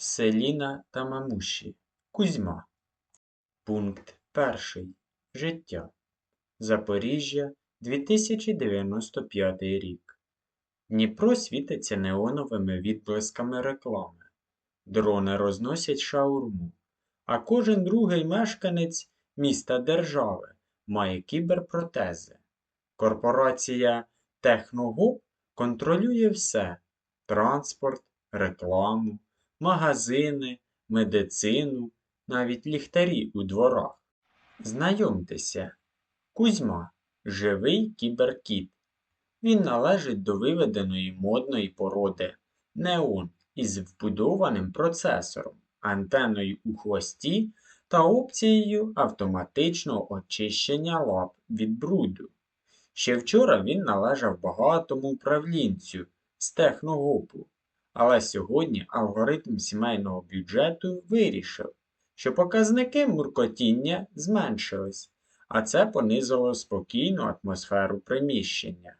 Селіна та Мамуші. Кузьма. Пункт перший. Життя. Запоріжжя, 2095 рік. Дніпро світиться неоновими відблисками реклами. Дрони розносять шаурму, а кожен другий мешканець міста держави має кіберпротези. Корпорація Техногуб контролює все: транспорт, рекламу, магазини, медицину, навіть ліхтарі у дворах. Знайомтеся, Кузьма живий кіберкіт. Він належить до виведеної модної породи неон із вбудованим процесором, антеною у хвості та опцією автоматичного очищення лап від бруду. Ще вчора він належав багатому управлінцю з техногопу, але сьогодні алгоритм сімейного бюджету вирішив, що показники муркотіння зменшились, а це понизило спокійну атмосферу приміщення.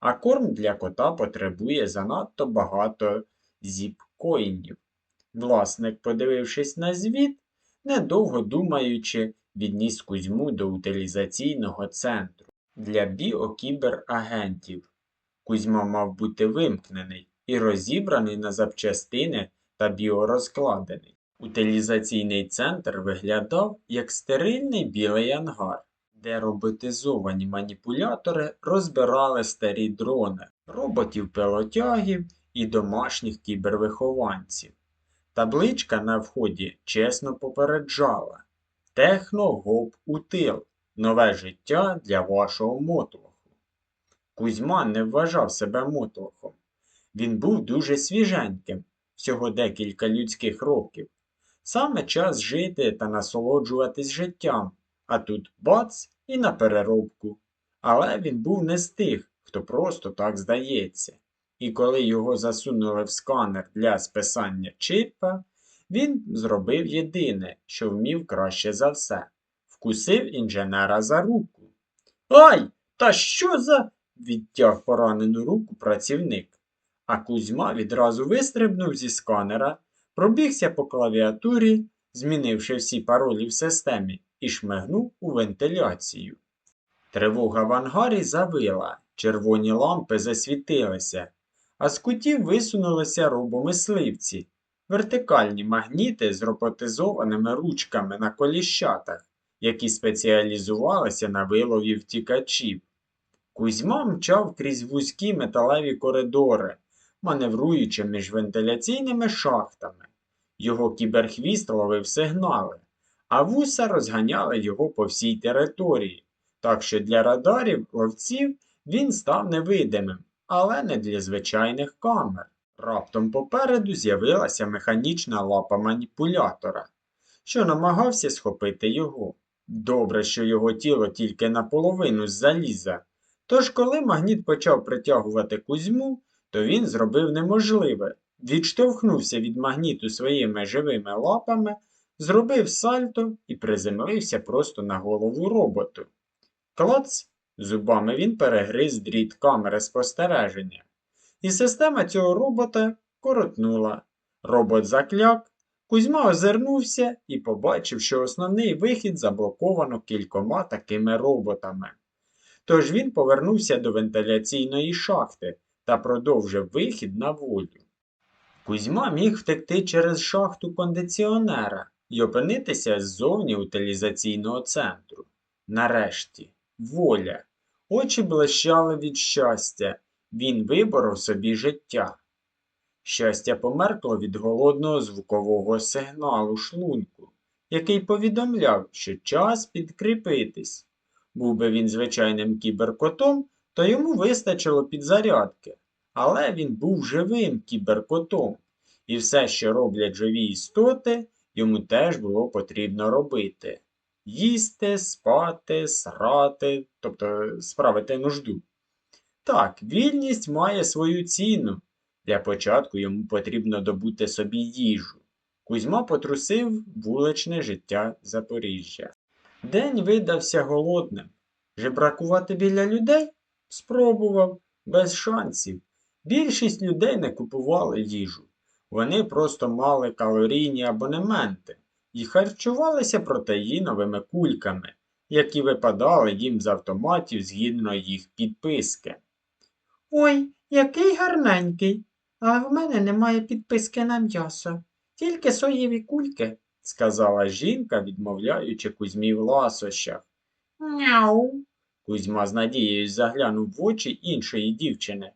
А корм для кота потребує занадто багато зіп-коїнів. Власник, подивившись на звіт, недовго думаючи, відніс Кузьму до утилізаційного центру для біокіберагентів. Кузьма мав бути вимкнений і розібраний на запчастини та біорозкладений. Утилізаційний центр виглядав як стерильний білий ангар, де роботизовані маніпулятори розбирали старі дрони, роботів-пилотягів і домашніх кібервихованців. Табличка на вході чесно попереджала Техногоп утил. Нове життя для вашого мотлоху. Кузьма не вважав себе мотлохом. Він був дуже свіженьким, всього декілька людських років. Саме час жити та насолоджуватись життям, а тут бац і на переробку. Але він був не з тих, хто просто так здається. І коли його засунули в сканер для списання чипа, він зробив єдине, що вмів краще за все вкусив інженера за руку. Ай! Та що за. відтяг поранену руку працівник. А Кузьма відразу вистрибнув зі сканера, пробігся по клавіатурі, змінивши всі паролі в системі, і шмигнув у вентиляцію. Тривога в ангарі завила, червоні лампи засвітилися, а з кутів висунулися робомисливці, вертикальні магніти з роботизованими ручками на коліщатах які спеціалізувалися на вилові втікачів. Кузьма мчав крізь вузькі металеві коридори, маневруючи між вентиляційними шахтами. Його кіберхвіст ловив сигнали, а вуса розганяли його по всій території, так що для радарів ловців він став невидимим, але не для звичайних камер. Раптом попереду з'явилася механічна лапа маніпулятора, що намагався схопити його. Добре, що його тіло тільки наполовину з заліза. Тож, коли магніт почав притягувати Кузьму, то він зробив неможливе, відштовхнувся від магніту своїми живими лапами, зробив сальто і приземлився просто на голову роботу. Клац! Зубами він перегриз дріт камери спостереження. І система цього робота коротнула. Робот закляк, Кузьма озирнувся і побачив, що основний вихід заблоковано кількома такими роботами. Тож він повернувся до вентиляційної шахти та продовжив вихід на волю. Кузьма міг втекти через шахту кондиціонера і опинитися ззовні утилізаційного центру. Нарешті, воля. Очі блищали від щастя. Він виборов собі життя. Щастя померкло від голодного звукового сигналу шлунку, який повідомляв, що час підкріпитись. Був би він звичайним кіберкотом, то йому вистачило підзарядки. Але він був живим кіберкотом, і все, що роблять живі істоти, йому теж було потрібно робити їсти, спати, срати, тобто справити нужду. Так, вільність має свою ціну. Для початку йому потрібно добути собі їжу. Кузьма потрусив вуличне життя Запоріжжя. День видався голодним. Жебракувати біля людей? Спробував, без шансів. Більшість людей не купували їжу. Вони просто мали калорійні абонементи і харчувалися протеїновими кульками, які випадали їм з автоматів згідно їх підписки. Ой, який гарненький, а в мене немає підписки на м'ясо, тільки соєві кульки, сказала жінка, відмовляючи Кузьмі в ласощах. Няу. Кузьма з надією заглянув в очі іншої дівчини.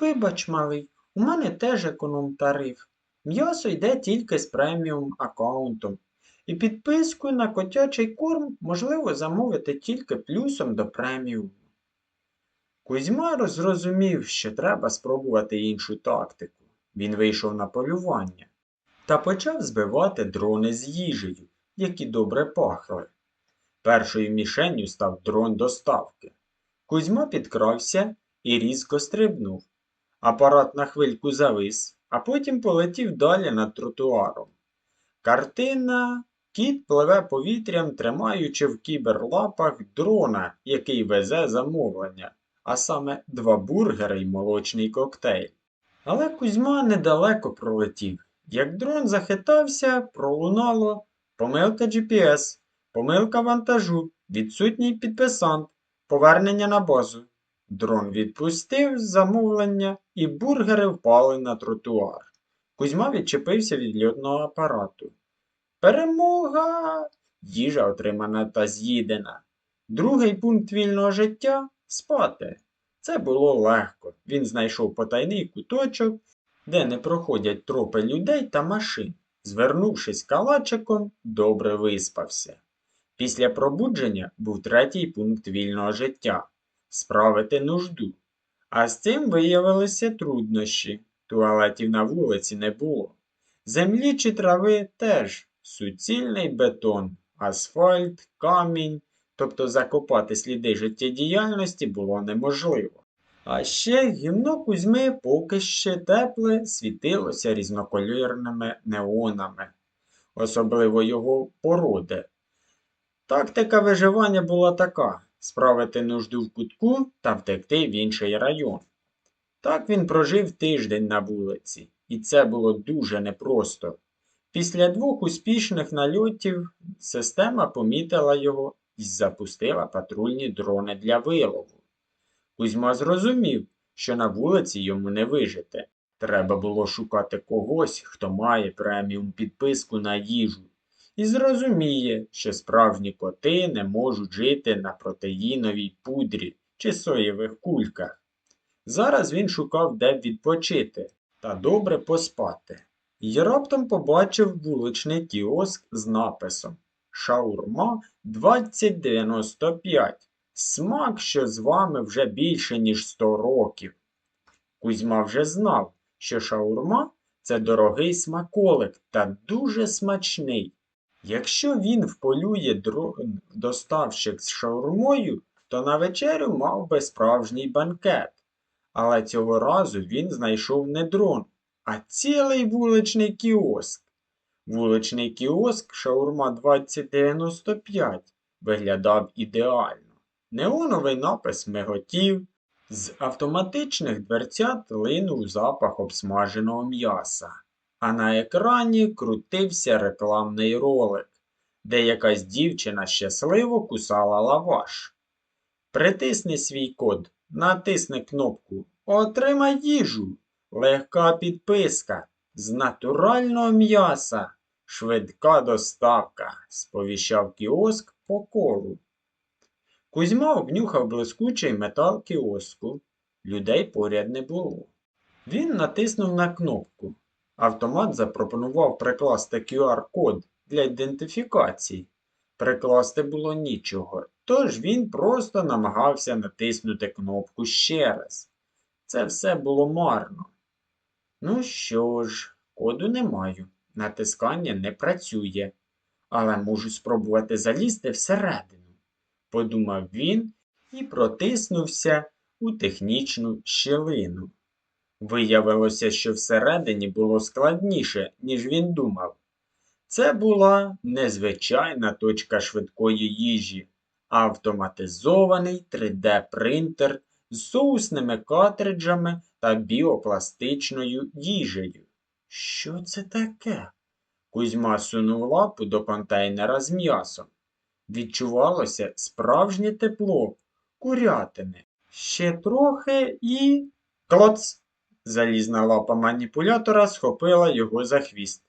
Вибач, малий, у мене теж економ тариф. М'ясо йде тільки з преміум аккаунтом. І підписку на котячий корм можливо замовити тільки плюсом до преміуму. Кузьма зрозумів, що треба спробувати іншу тактику. Він вийшов на полювання та почав збивати дрони з їжею, які добре пахли. Першою мішенню став дрон доставки. Кузьма підкрався і різко стрибнув. Апарат на хвильку завис, а потім полетів далі над тротуаром. Картина кіт пливе повітрям, тримаючи в кіберлапах дрона, який везе замовлення, а саме два бургери й молочний коктейль. Але Кузьма недалеко пролетів. Як дрон захитався, пролунало помилка GPS, помилка вантажу, відсутній підписант, повернення на базу. Дрон відпустив замовлення, і бургери впали на тротуар. Кузьма відчепився від льотного апарату. Перемога! Їжа отримана та з'їдена. Другий пункт вільного життя спати. Це було легко. Він знайшов потайний куточок, де не проходять тропи людей та машин. Звернувшись калачиком, добре виспався. Після пробудження був третій пункт вільного життя справити нужду. А з цим виявилися труднощі. Туалетів на вулиці не було. Землі чи трави теж суцільний бетон, асфальт, камінь, тобто закопати сліди життєдіяльності було неможливо. А ще гімно Кузьми поки ще тепле світилося різнокольорними неонами, особливо його породи. Тактика виживання була така справити нужду в кутку та втекти в інший район. Так він прожив тиждень на вулиці, і це було дуже непросто. Після двох успішних нальотів система помітила його і запустила патрульні дрони для вилову. Кузьма зрозумів, що на вулиці йому не вижити. Треба було шукати когось, хто має преміум підписку на їжу, і зрозуміє, що справжні коти не можуть жити на протеїновій пудрі чи соєвих кульках. Зараз він шукав, де відпочити та добре поспати. І раптом побачив вуличний кіоск з написом Шаурма 2095. Смак, що з вами вже більше, ніж 100 років. Кузьма вже знав, що шаурма це дорогий смаколик та дуже смачний. Якщо він вполює дрон доставщик з шаурмою, то на вечерю мав би справжній банкет. Але цього разу він знайшов не дрон, а цілий вуличний кіоск. Вуличний кіоск Шаурма 2095 виглядав ідеально. Неоновий напис миготів, з автоматичних дверцят линув запах обсмаженого м'яса, а на екрані крутився рекламний ролик, де якась дівчина щасливо кусала лаваш. Притисни свій код, натисни кнопку Отримай їжу, легка підписка з натурального м'яса, швидка доставка, сповіщав кіоск по колу. Кузьма обнюхав блискучий метал кіоску. Людей поряд не було. Він натиснув на кнопку. Автомат запропонував прикласти QR-код для ідентифікації. Прикласти було нічого, тож він просто намагався натиснути кнопку ще раз. Це все було марно. Ну що ж, коду не маю. Натискання не працює, але можу спробувати залізти всередину подумав він і протиснувся у технічну щілину. Виявилося, що всередині було складніше, ніж він думав. Це була незвичайна точка швидкої їжі, автоматизований 3D-принтер з соусними картриджами та біопластичною їжею. Що це таке? Кузьма сунув лапу до контейнера з м'ясом. Відчувалося справжнє тепло, курятини. Ще трохи і. Клоц! Залізна лапа маніпулятора схопила його за хвіст.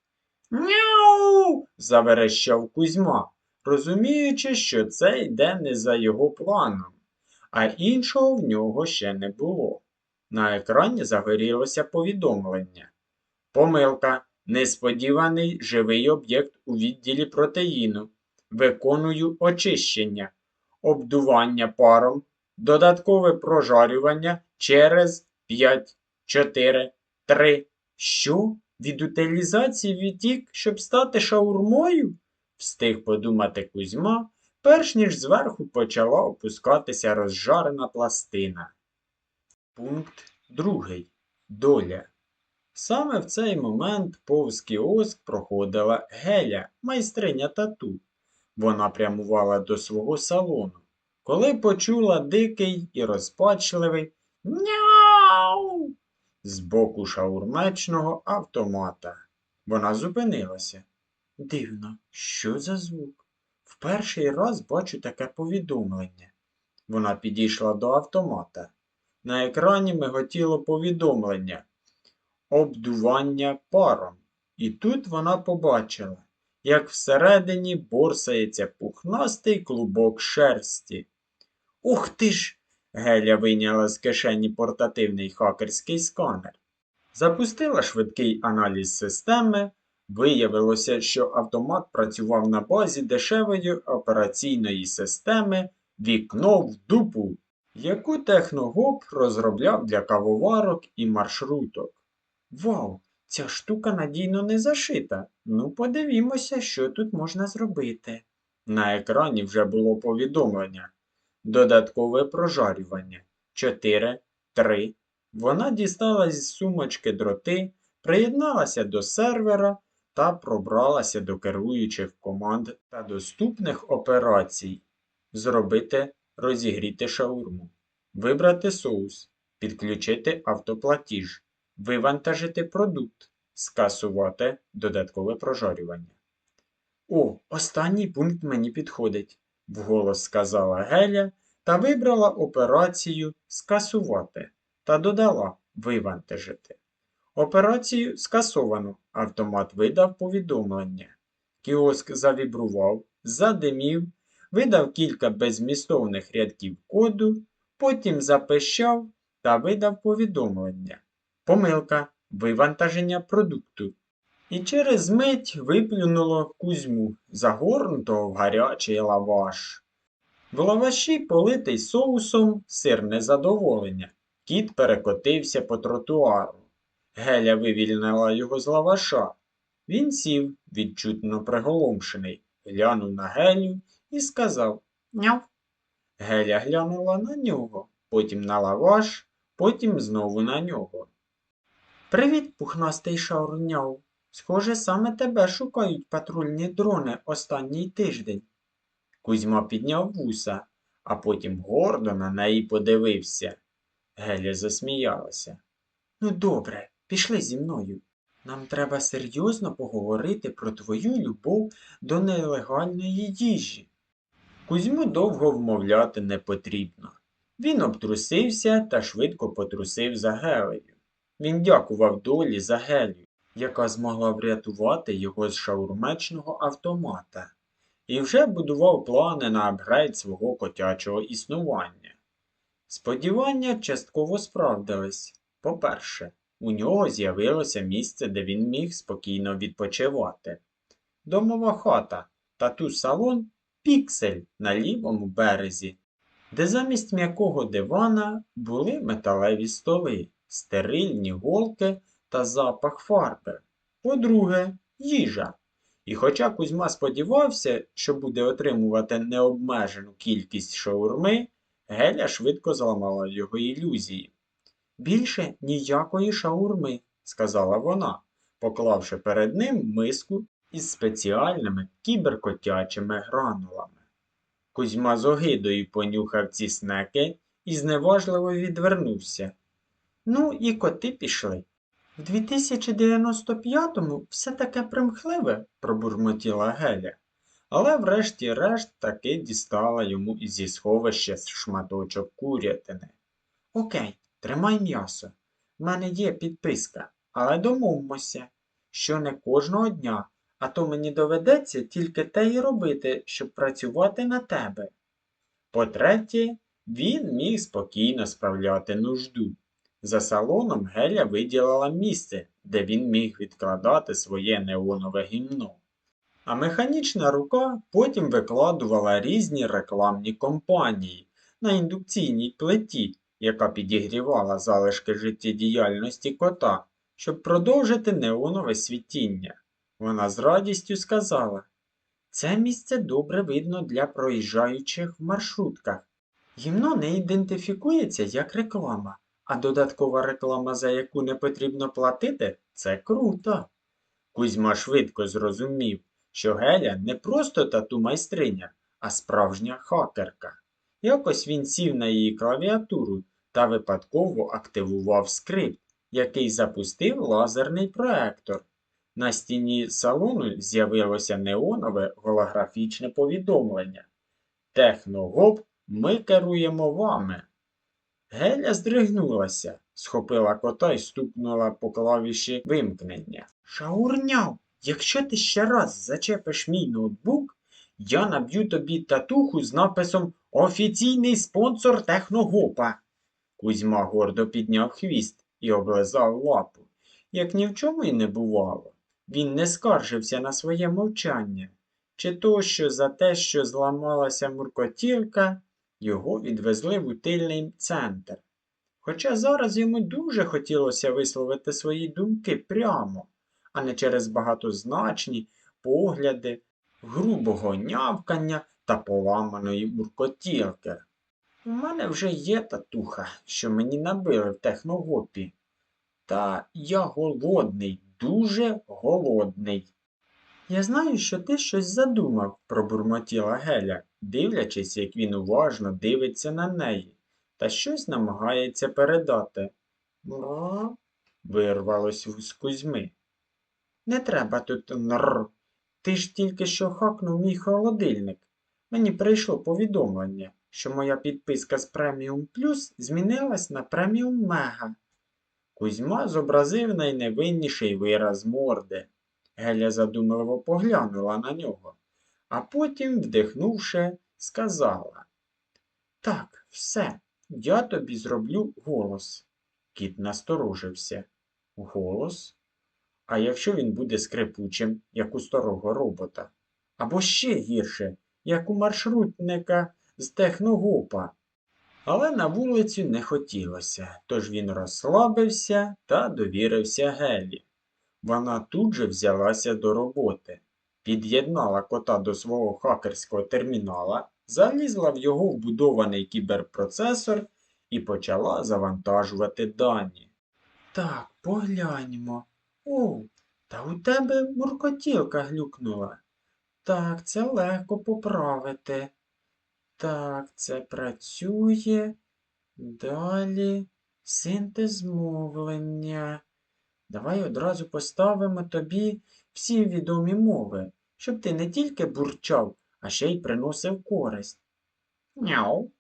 Няу. заверещав Кузьма, розуміючи, що це йде не за його планом, а іншого в нього ще не було. На екрані загорілося повідомлення. Помилка. Несподіваний живий об'єкт у відділі протеїну. Виконую очищення, обдування паром, додаткове прожарювання через 5, 4, 3. Що? Від утилізації відтік, щоб стати шаурмою? Встиг подумати Кузьма, перш ніж зверху почала опускатися розжарена пластина. Пункт другий. Доля. Саме в цей момент повз кіоск проходила Геля, майстриня тату. Вона прямувала до свого салону, коли почула дикий і розпачливий Няу з боку шаурмечного автомата. Вона зупинилася. Дивно, що за звук? В перший раз бачу таке повідомлення. Вона підійшла до автомата. На екрані миготіло повідомлення обдування паром. І тут вона побачила, як всередині борсається пухнастий клубок шерсті. Ух ти ж! Геля вийняла з кишені портативний хакерський сканер. Запустила швидкий аналіз системи. Виявилося, що автомат працював на базі дешевої операційної системи Вікно в дупу, яку техногоп розробляв для кавоварок і маршруток. Вау, ця штука надійно не зашита. Ну, подивімося, що тут можна зробити. На екрані вже було повідомлення. Додаткове прожарювання. 4, 3. Вона дістала з сумочки дроти, приєдналася до сервера та пробралася до керуючих команд та доступних операцій. Зробити розігріти шаурму. Вибрати соус. Підключити автоплатіж. Вивантажити продукт. Скасувати додаткове прожарювання. О, останній пункт мені підходить, вголос сказала Геля та вибрала операцію скасувати та додала вивантажити. Операцію скасовано. Автомат видав повідомлення. Кіоск завібрував, задимів, видав кілька безмістовних рядків коду, потім запищав та видав повідомлення. Помилка вивантаження продукту. І через мить виплюнуло кузьму, загорнутого в гарячий лаваш. В лаваші, политий соусом, сир незадоволення. Кіт перекотився по тротуару. Геля вивільнила його з лаваша. Він сів, відчутно приголомшений, глянув на Гелю і сказав Няв. Геля глянула на нього, потім на лаваш, потім знову на нього. Привіт, пухнастий шаурняв. Схоже, саме тебе шукають патрульні дрони останній тиждень. Кузьма підняв вуса, а потім гордо на неї подивився. Геля засміялася. Ну, добре, пішли зі мною. Нам треба серйозно поговорити про твою любов до нелегальної їжі. Кузьму довго вмовляти не потрібно. Він обтрусився та швидко потрусив за Гелею. Він дякував долі за Гелію, яка змогла врятувати його з шаурмечного автомата, і вже будував плани на апгрейд свого котячого існування. Сподівання частково справдились. По-перше, у нього з'явилося місце, де він міг спокійно відпочивати. Домова хата, тату-салон, піксель на лівому березі, де замість м'якого дивана були металеві столи, стерильні голки та запах фарби. По-друге, їжа. І хоча Кузьма сподівався, що буде отримувати необмежену кількість шаурми, Геля швидко зламала його ілюзії. Більше ніякої шаурми, сказала вона, поклавши перед ним миску із спеціальними кіберкотячими гранулами. Кузьма з огидою понюхав ці снеки і зневажливо відвернувся. Ну, і коти пішли. В 2095-му все таке примхливе, пробурмотіла Геля, але врешті-решт таки дістала йому зі сховища шматочок курятини. Окей, тримай м'ясо. В мене є підписка, але домовимося, що не кожного дня, а то мені доведеться тільки те й робити, щоб працювати на тебе. По-третє, він міг спокійно справляти нужду. За салоном Геля виділила місце, де він міг відкладати своє неонове гімно. А механічна рука потім викладувала різні рекламні компанії на індукційній плиті, яка підігрівала залишки життєдіяльності кота, щоб продовжити неонове світіння. Вона з радістю сказала це місце добре видно для проїжджаючих в маршрутках. Гімно не ідентифікується як реклама, а додаткова реклама, за яку не потрібно платити, це круто. Кузьма швидко зрозумів, що Геля не просто тату майстриня, а справжня хакерка. Якось він сів на її клавіатуру та випадково активував скрипт, який запустив лазерний проектор. На стіні салону з'явилося неонове голографічне повідомлення. Техногоп, ми керуємо вами. Геля здригнулася, схопила кота і стукнула по клавіші вимкнення. Шаурняв, якщо ти ще раз зачепиш мій ноутбук, я наб'ю тобі татуху з написом Офіційний спонсор техногопа. Кузьма гордо підняв хвіст і облизав лапу. Як ні в чому й не бувало. Він не скаржився на своє мовчання, чи то, що за те, що зламалася муркотілка, його відвезли в утильний центр. Хоча зараз йому дуже хотілося висловити свої думки прямо, а не через багатозначні погляди, грубого нявкання та поламаної муркотілки. У мене вже є татуха, що мені набили в техногопі. Та я голодний, дуже голодний. Я знаю, що ти щось задумав, пробурмотіла Геля, дивлячись, як він уважно дивиться на неї, та щось намагається передати. «М-м-м», вирвалось з Кузьми. Не треба тут нр. Ти ж тільки що хакнув мій холодильник. Мені прийшло повідомлення, що моя підписка з преміум плюс змінилась на преміум мега. Кузьма зобразив найневинніший вираз морди. Геля задумливо поглянула на нього, а потім, вдихнувши, сказала Так, все, я тобі зроблю голос. Кіт насторожився. Голос? А якщо він буде скрипучим, як у старого робота? Або ще гірше, як у маршрутника з техногопа. Але на вулицю не хотілося, тож він розслабився та довірився Гелі. Вона тут же взялася до роботи, під'єднала кота до свого хакерського термінала, залізла в його вбудований кіберпроцесор і почала завантажувати дані. Так, погляньмо. О, та у тебе муркотілка глюкнула. Так, це легко поправити. Так, це працює. Далі синтез мовлення. Давай одразу поставимо тобі всі відомі мови, щоб ти не тільки бурчав, а ще й приносив користь. Няу.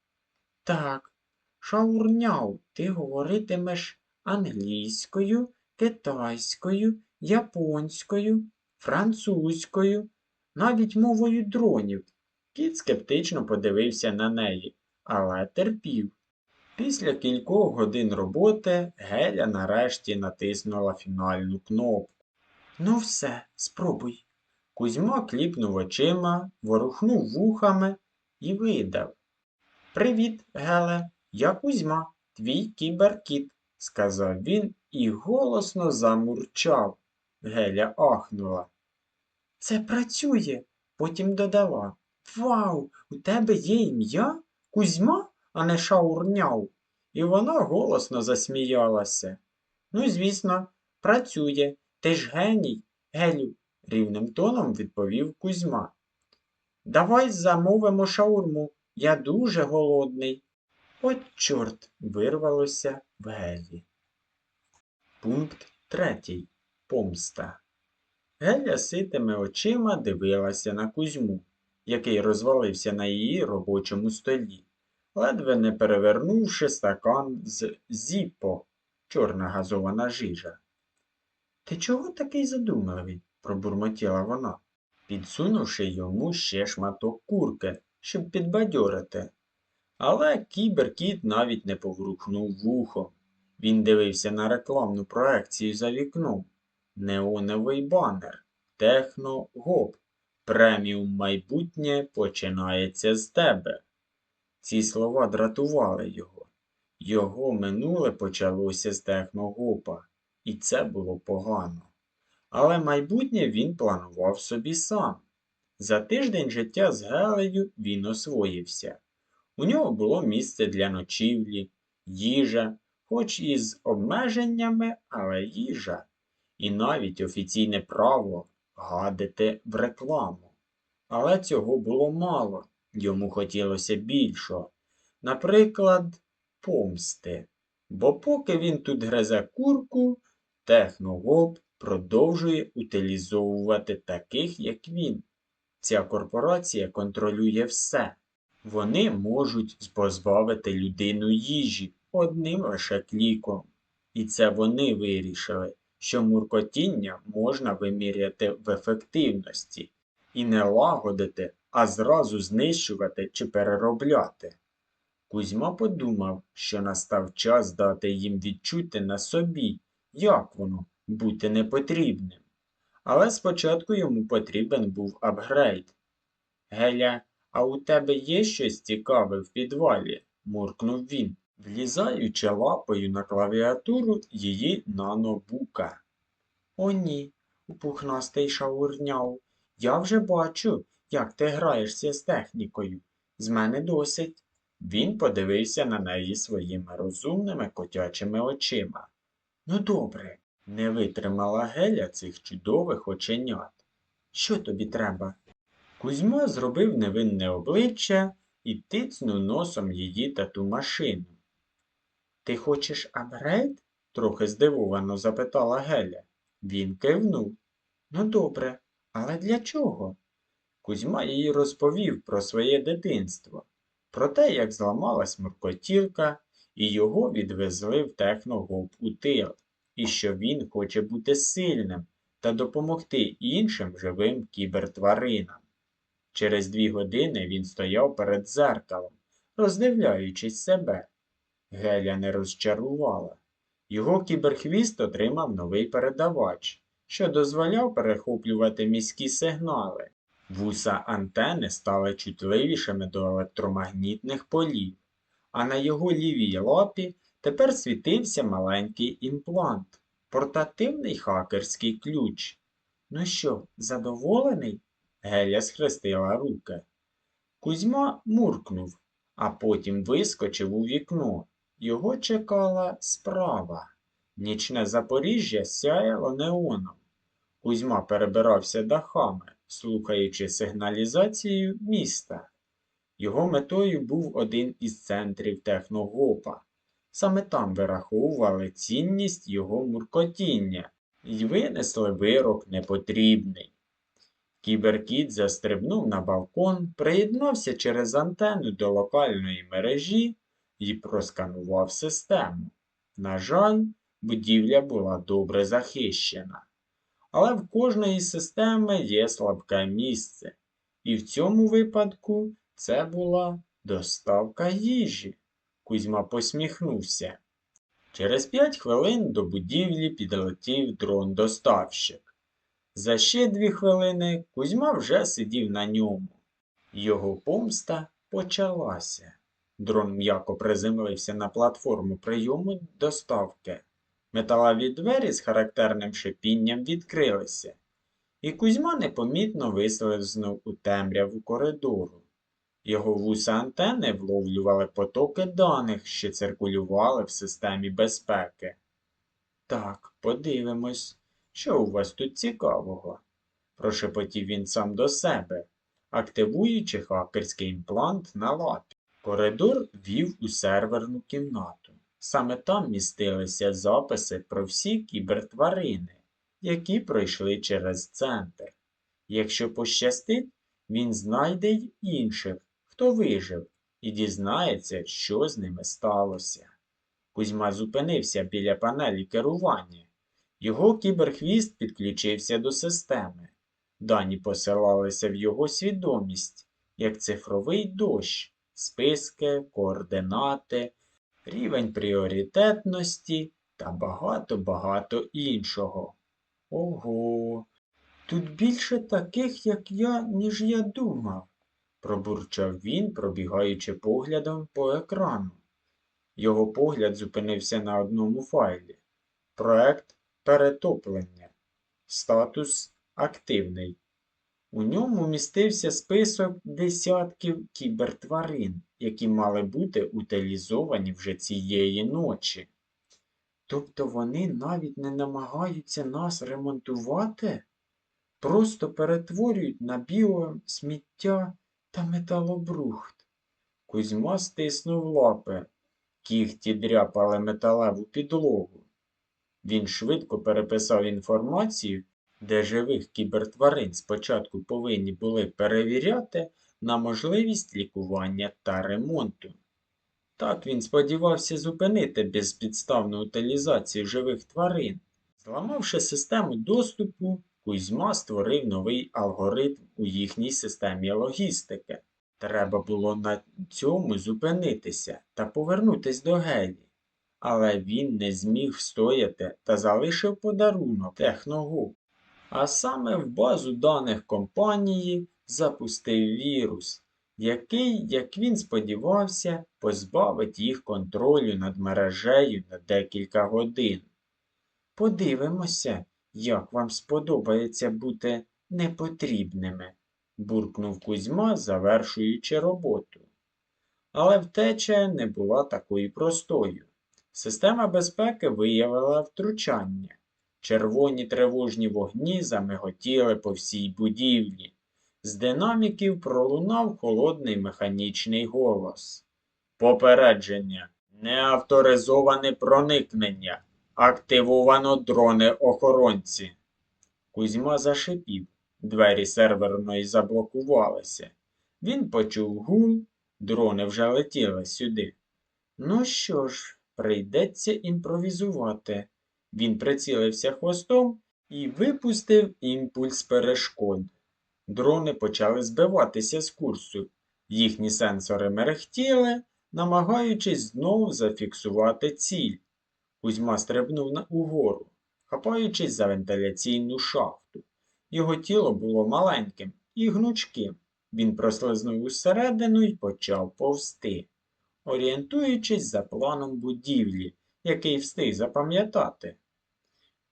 Так, шаурняу, ти говоритимеш англійською, китайською, японською, французькою, навіть мовою дронів. Кіт скептично подивився на неї, але терпів. Після кількох годин роботи Геля нарешті натиснула фінальну кнопку. Ну, все, спробуй. Кузьма кліпнув очима, ворухнув вухами і видав. Привіт, Геле, я Кузьма, твій кіберкіт, сказав він і голосно замурчав. Геля ахнула. Це працює, потім додала. Вау, у тебе є ім'я? Кузьма? А не шаурняв. І вона голосно засміялася. Ну, звісно, працює. Ти ж геній, Гелю, рівним тоном відповів Кузьма. Давай замовимо шаурму. Я дуже голодний. От чорт вирвалося в Гелі. Пункт Третій. Помста. Геля ситими очима дивилася на Кузьму, який розвалився на її робочому столі, ледве не перевернувши стакан з зіпо, чорна газована жижа. Ти чого такий задумливий? пробурмотіла вона, підсунувши йому ще шматок курки, щоб підбадьорити. Але кіберкіт навіть не поворухнув вухом. Він дивився на рекламну проекцію за вікном. Неоновий банер. Техно-гоп. Преміум майбутнє починається з тебе. Ці слова дратували його. Його минуле почалося з техногопа, і це було погано. Але майбутнє він планував собі сам. За тиждень життя з Гелею він освоївся. У нього було місце для ночівлі, їжа, хоч і з обмеженнями, але їжа, і навіть офіційне право гадити в рекламу. Але цього було мало, йому хотілося більшого. Наприклад, помсти. Бо поки він тут гризе курку, техногоп продовжує утилізовувати таких, як він. Ця корпорація контролює все. Вони можуть позбавити людину їжі одним лише кліком. І це вони вирішили, що муркотіння можна виміряти в ефективності і не лагодити, а зразу знищувати чи переробляти. Кузьма подумав, що настав час дати їм відчути на собі, як воно бути непотрібним. Але спочатку йому потрібен був апгрейд. Геля, а у тебе є щось цікаве в підвалі? муркнув він, влізаючи лапою на клавіатуру її нанобука. О, ні, пухнастий шаурняв. Я вже бачу, як ти граєшся з технікою. З мене досить. Він подивився на неї своїми розумними котячими очима. Ну, добре, не витримала Геля цих чудових оченят. Що тобі треба? Кузьма зробив невинне обличчя і тицнув носом її тату машину. Ти хочеш апгрейд? трохи здивовано запитала Геля. Він кивнув. Ну, добре, але для чого? Кузьма їй розповів про своє дитинство, про те, як зламалась муркотілка, і його відвезли в техногоп у тил, і що він хоче бути сильним та допомогти іншим живим кібертваринам. Через дві години він стояв перед дзеркалом, роздивляючись себе. Геля не розчарувала. Його кіберхвіст отримав новий передавач, що дозволяв перехоплювати міські сигнали. Вуса антени стали чутливішими до електромагнітних полів, а на його лівій лапі тепер світився маленький імплант, портативний хакерський ключ. Ну що, задоволений? Геля схрестила руки. Кузьма муркнув, а потім вискочив у вікно. Його чекала справа. Нічне Запоріжжя сяяло неоном. Кузьма перебирався дахами, слухаючи сигналізацію міста. Його метою був один із центрів техногопа. Саме там вираховували цінність його муркотіння і винесли вирок непотрібний. Кіберкіт застрибнув на балкон, приєднався через антенну до локальної мережі і просканував систему. На жаль, будівля була добре захищена. Але в кожної системи є слабке місце, і в цьому випадку це була доставка їжі. Кузьма посміхнувся. Через п'ять хвилин до будівлі підлетів дрон-доставщик. За ще дві хвилини Кузьма вже сидів на ньому. Його помста почалася. Дрон м'яко приземлився на платформу прийому доставки. Металеві двері з характерним шипінням відкрилися, і Кузьма непомітно вислизнув у темряву коридору. Його вуса антени вловлювали потоки даних, що циркулювали в системі безпеки. Так, подивимось, що у вас тут цікавого, прошепотів він сам до себе, активуючи хакерський імплант на лапі. Коридор вів у серверну кімнату. Саме там містилися записи про всі кібертварини, які пройшли через центр. Якщо пощастить, він знайде й інших, хто вижив, і дізнається, що з ними сталося. Кузьма зупинився біля панелі керування. Його кіберхвіст підключився до системи. Дані посилалися в його свідомість, як цифровий дощ, списки, координати, рівень пріоритетності та багато-багато іншого. Ого, тут більше таких, як я, ніж я думав, пробурчав він, пробігаючи поглядом по екрану. Його погляд зупинився на одному файлі. Проект перетоплення. Статус активний. У ньому містився список десятків кібертварин, які мали бути утилізовані вже цієї ночі. Тобто вони навіть не намагаються нас ремонтувати, просто перетворюють на біосміття та металобрухт. Кузьма стиснув лапи, кігті дряпали металеву підлогу. Він швидко переписав інформацію, де живих кібертварин спочатку повинні були перевіряти на можливість лікування та ремонту. Так він сподівався зупинити безпідставну утилізацію живих тварин. Зламавши систему доступу, Кузьма створив новий алгоритм у їхній системі логістики. Треба було на цьому зупинитися та повернутись до Гелі. Але він не зміг встояти та залишив подарунок техногу. А саме в базу даних компанії запустив вірус, який, як він сподівався, позбавить їх контролю над мережею на декілька годин. Подивимося, як вам сподобається бути непотрібними, буркнув Кузьма, завершуючи роботу. Але втеча не була такою простою. Система безпеки виявила втручання. Червоні тривожні вогні замиготіли по всій будівлі. З динаміків пролунав холодний механічний голос. Попередження. Неавторизоване проникнення. Активовано дрони охоронці. Кузьма зашипів. Двері серверної заблокувалися. Він почув гул, дрони вже летіли сюди. Ну що ж, прийдеться імпровізувати. Він прицілився хвостом і випустив імпульс перешкод. Дрони почали збиватися з курсу. Їхні сенсори мерехтіли, намагаючись знову зафіксувати ціль. Кузьма стрибнув угору, хапаючись за вентиляційну шахту. Його тіло було маленьким і гнучким. Він прослизнув усередину і почав повсти, орієнтуючись за планом будівлі, який встиг запам'ятати.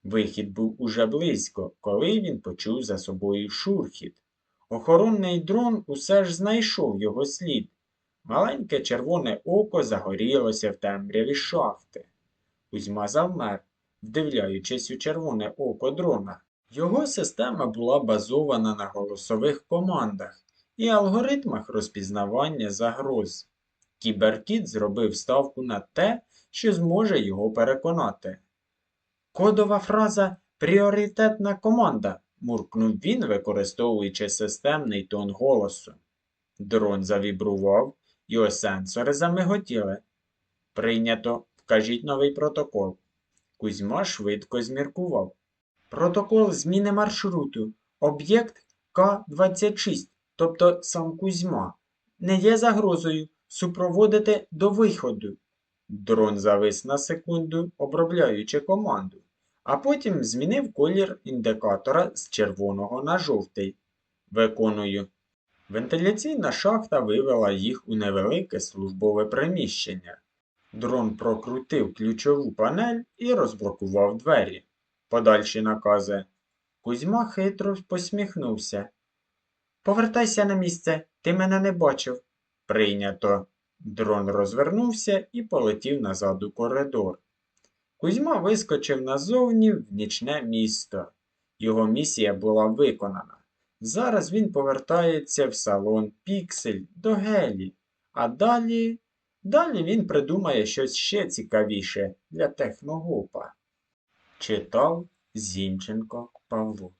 Вихід був уже близько, коли він почув за собою шурхіт. Охоронний дрон усе ж знайшов його слід. Маленьке червоне око загорілося в темряві шахти. Кузьма завмер, вдивляючись у червоне око дрона. Його система була базована на голосових командах і алгоритмах розпізнавання загроз. Кіберкіт зробив ставку на те, що зможе його переконати. Кодова фраза пріоритетна команда, муркнув він, використовуючи системний тон голосу. Дрон завібрував, його сенсори замиготіли. Прийнято, вкажіть новий протокол. Кузьма швидко зміркував. Протокол зміни маршруту. Об'єкт К-26, тобто сам Кузьма, не є загрозою супроводити до виходу. Дрон завис на секунду, обробляючи команду, а потім змінив колір індикатора з червоного на жовтий. Виконую. Вентиляційна шахта вивела їх у невелике службове приміщення. Дрон прокрутив ключову панель і розблокував двері. Подальші накази. Кузьма хитро посміхнувся. Повертайся на місце, ти мене не бачив. Прийнято. Дрон розвернувся і полетів назад у коридор. Кузьма вискочив назовні в нічне місто. Його місія була виконана. Зараз він повертається в салон Піксель до Гелі, а далі Далі він придумає щось ще цікавіше для техногопа. Читав Зінченко Павло.